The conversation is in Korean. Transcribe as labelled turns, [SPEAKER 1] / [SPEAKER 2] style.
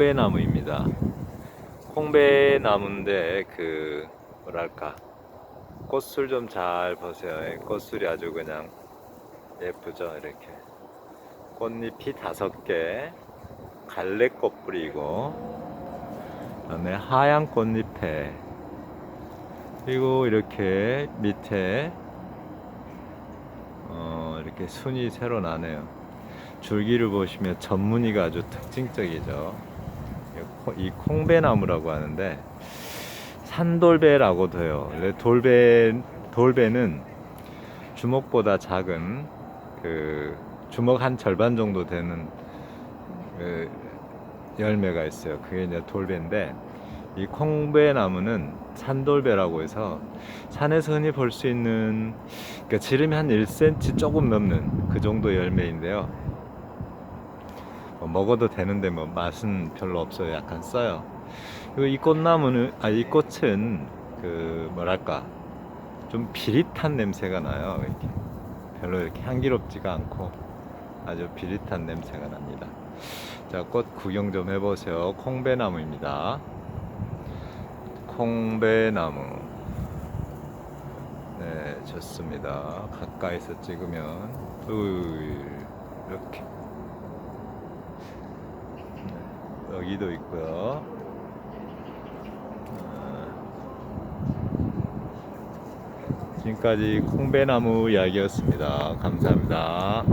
[SPEAKER 1] 콩배나무입니다. 콩배나무인데 그 뭐랄까 꽃술 좀 잘 보세요. 이 꽃술이 아주 그냥 예쁘죠 이렇게 꽃잎이 다섯 개 갈래꽃 뿌리고 그다음에 하얀 꽃잎에 그리고 이렇게 밑에 어, 이렇게 순이 새로 나네요. 줄기를 보시면 전무늬가 아주 특징적이죠. 이 콩배나무라고 하는데 산돌배라고도 해요. 돌배 돌배는 주먹보다 작은 그 주먹 한 절반 정도 되는 그 열매가 있어요. 그게 이제 돌배인데 이 콩배나무는 산돌배라고 해서 산에서 흔히 볼 수 있는 그러니까 지름이 한 1cm 조금 넘는 그 정도 열매인데요. 뭐 먹어도 되는데 뭐 맛은 별로 없어요. 약간 써요. 이 꽃나무는 아 이 꽃은 그 뭐랄까 좀 비릿한 냄새가 나요. 이렇게 별로 이렇게 향기롭지가 않고 아주 비릿한 냄새가 납니다. 자, 꽃 구경 좀 해보세요. 콩배나무입니다. 콩배나무. 네, 좋습니다. 가까이서 찍으면 둘 이렇게 네, 여기도 있고요. 아, 지금까지 콩배나무 이야기였습니다. 감사합니다.